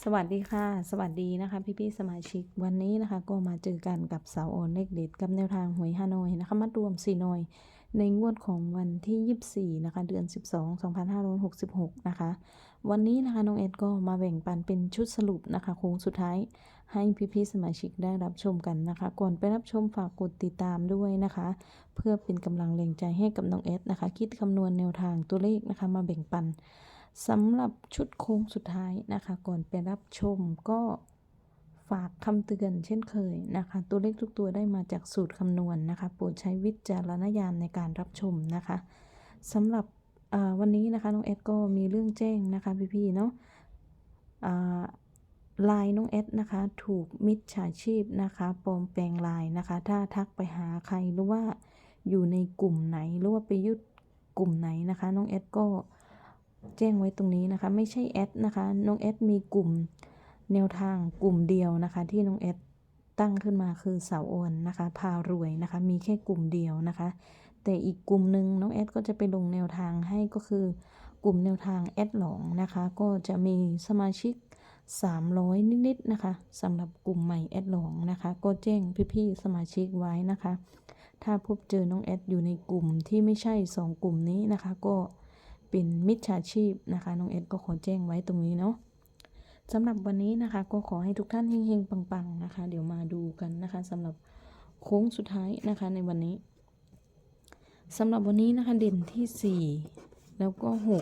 สวัสดีค่ะ สวัสดีนะคะ พี่ๆสมาชิกวันนี้นะคะ ก็มาเจอกันกับสาวโอนเลขเด็ดกับแนวทางหวยฮานอยนะคะมารวมสี่หน่อยในงวดของวันที่ 24 นะคะ เดือน 12 2566 นะคะ วันนี้นะคะน้องเอ็ดก็มาแบ่งปันเป็นชุดสรุปนะคะโค้งสุดท้ายให้พี่ๆสมาชิกได้รับชมกันนะคะ ก่อนไปรับชมฝากกดติดตามด้วยนะคะ เพื่อเป็นกำลังแรงใจให้กับน้องเอสนะคะ คิดคำนวณแนวทางตัวเลขนะคะ มาแบ่งปัน สำหรับชุดโค้งสุดท้ายนะคะ ก่อนไปรับชมก็ฝากคำเตือนเช่นเคยนะคะ ตัวเลขทุกตัวได้มาจากสูตรคำนวณนะคะ โปรดใช้วิจารณญาณในการรับชมนะคะสำหรับวันนี้นะคะน้องเอสก็มีเรื่องแจ้งนะคะพี่ๆเนาะอ่าไลน์น้องเอสนะคะ ถูกมิจฉาชีพนะคะปลอมแปลงไลน์นะคะ ถ้าทักไปหาใครหรือว่าอยู่ในกลุ่มไหนหรือว่าไปยึดกลุ่มไหนนะคะ น้องเอสก็ แจ้งไว้ตรงนี้นะคะ ไม่ใช่แอดนะคะน้องเอสมีกลุ่มแนวทางกลุ่มเดียวนะคะ ที่น้องเอสตั้งขึ้นมาคือเสาโอนนะคะ พารวยนะคะ มีแค่กลุ่มเดียวนะคะ แต่อีกกลุ่มหนึ่งน้องเอสก็จะไปลงแนวทางให้ก็คือกลุ่มแนวทางแอดหลองนะคะ ก็จะมีสมาชิก 300 นิดๆนะคะสำหรับกลุ่มใหม่แอดหลองนะคะ ก็แจ้งพี่ๆสมาชิกไว้นะคะ ถ้าพบเจอน้องแอดอยู่ในกลุ่มที่ไม่ใช่ 2 กลุ่มนี้นะคะ ก็ เป็นมิจฉาชีพนะคะน้องแอดก็ขอแจ้งไว้ตรงนี้เนาะสำหรับวันนี้นะคะ ก็ขอให้ทุกท่านเฮงๆปังๆนะคะ เดี๋ยวมาดูกันนะคะสำหรับโค้งสุดท้ายนะคะในวันนี้สำหรับวันนี้นะคะเด่นที่ 4 แล้วก็ 6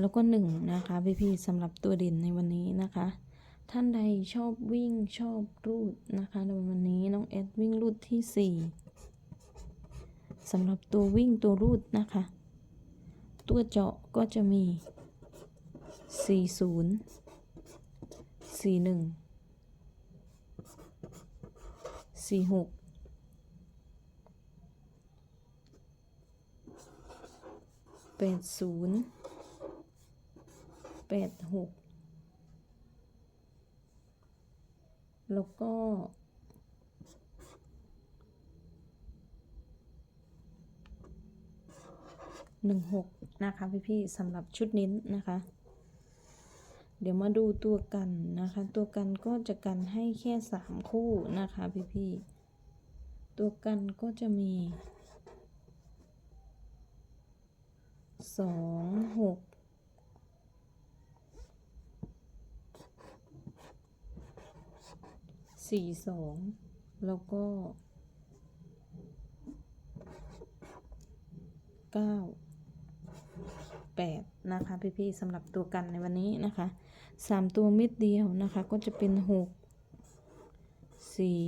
แล้วก็หนึ่งนะคะพี่ๆสำหรับตัวเด่นในวันนี้นะคะ ท่านใดชอบวิ่งชอบรูดนะคะในวันนี้น้องเอดวิ่งรูดที่สี่ สำหรับตัววิ่งตัวรูดนะคะ ตัวเจาะก็จะมีสี่ศูนย์สี่หนึ่งสี่หกแปดศูนย์แปดหกแล้วก็ หนึ่งหกนะคะพี่ๆสำหรับชุดนี้นะคะ เดี๋ยวมาดูตัวกันนะคะ ตัวกันก็จะกันให้แค่สามคู่นะคะพี่ๆตัวกันก็จะมีสองหกสี่สองแล้วก็เก้า แปดนะคะ พี่ๆสำหรับตัวกันในวันนี้นะคะสามตัวเม็ดเดียวนะคะ ก็จะเป็นหกสี่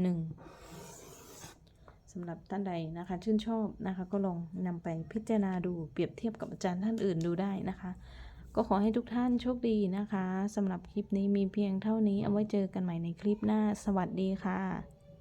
หนึ่งสำหรับท่านใดนะคะ ชื่นชอบนะคะ ก็ลองนำไปพิจารณาดูเปรียบเทียบกับอาจารย์ท่านอื่นดูได้นะคะ ก็ขอให้ทุกท่านโชคดีนะคะสำหรับคลิปนี้มีเพียงเท่านี้เอาไว้เจอกันใหม่ในคลิปหน้า สวัสดีค่ะ